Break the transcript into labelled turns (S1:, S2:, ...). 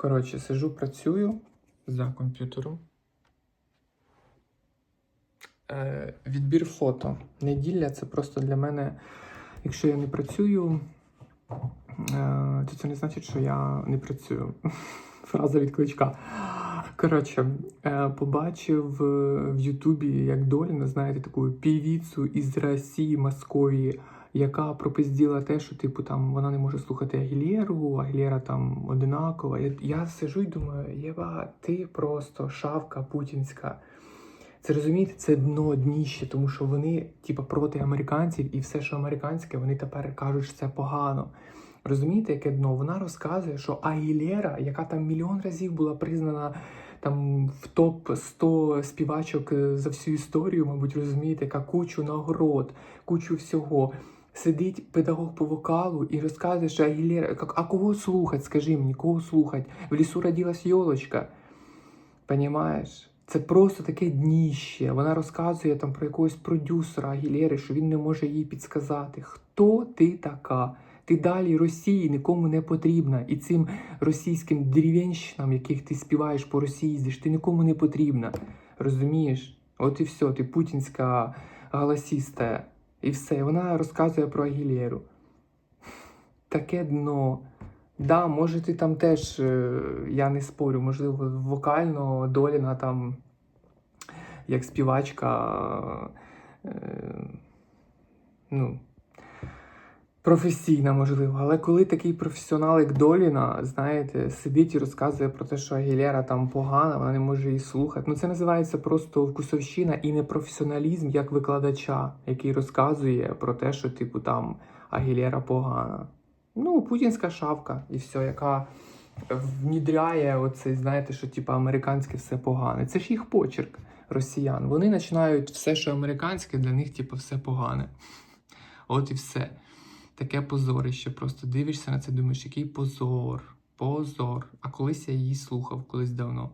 S1: Коротше, сижу, працюю за комп'ютером. Е, відбір фото. Неділя це просто для мене, якщо я не працюю, е, то це не значить, що я не працюю. Фраза від кличка. Коротше, е, побачив е, в Ютубі, як Доліна, знаєте, таку півіцю із Росії, Московії, яка пропизділа те, що типу там вона не може слухати Агілєру, Агілєра там одинакова. Я, я сижу і думаю, Єва, ти просто шавка путінська. Це розумієте, це дно дніще, тому що вони, типу, проти американців, і все, що американське, вони тепер кажуть, що це погано. Розумієте, яке дно? Вона розказує, що Агілєра, яка там мільйон разів була признана там в топ 100 співачок е, за всю історію, мабуть, розумієте, яка кучу нагород, кучу всього. Сидить педагог по вокалу і розказує, що Агілєра, як- а кого слухать, скажи мені, кого слухать? В лісу родилась йолочка. Понімаєш? Це просто таке дніще. Вона розказує там про якогось продюсера Агілєри, що він не може їй підсказати. Хто ти така? Ти далі Росії нікому не потрібна. І цим російським деревенщинам, яких ти співаєш по Росії, їздиш, ти нікому не потрібна. Розумієш? От і все, ти путінська голосіста. І все. Вона розказує про Агілєру. Таке дно. Да, може, ти там теж, е, я не спорю, можливо, вокально Доліна там, як співачка, е, ну, професійна, можливо. Але коли такий професіонал, як Доліна, знаєте, сидить і розказує про те, що Агілера там погана, вона не може її слухати. Ну, це називається просто вкусовщина і непрофесіоналізм як викладача, який розказує про те, що, типу, там Агілера погана. Ну, путінська шавка, і все, яка внідряє оцей, знаєте, що типу американське все погане. Це ж їх почерк росіян. Вони починають все, що американське, для них, типу, все погане. От і все. Таке позорище. Просто дивишся на це, думаєш, який позор, позор. А колись я її слухав, колись давно.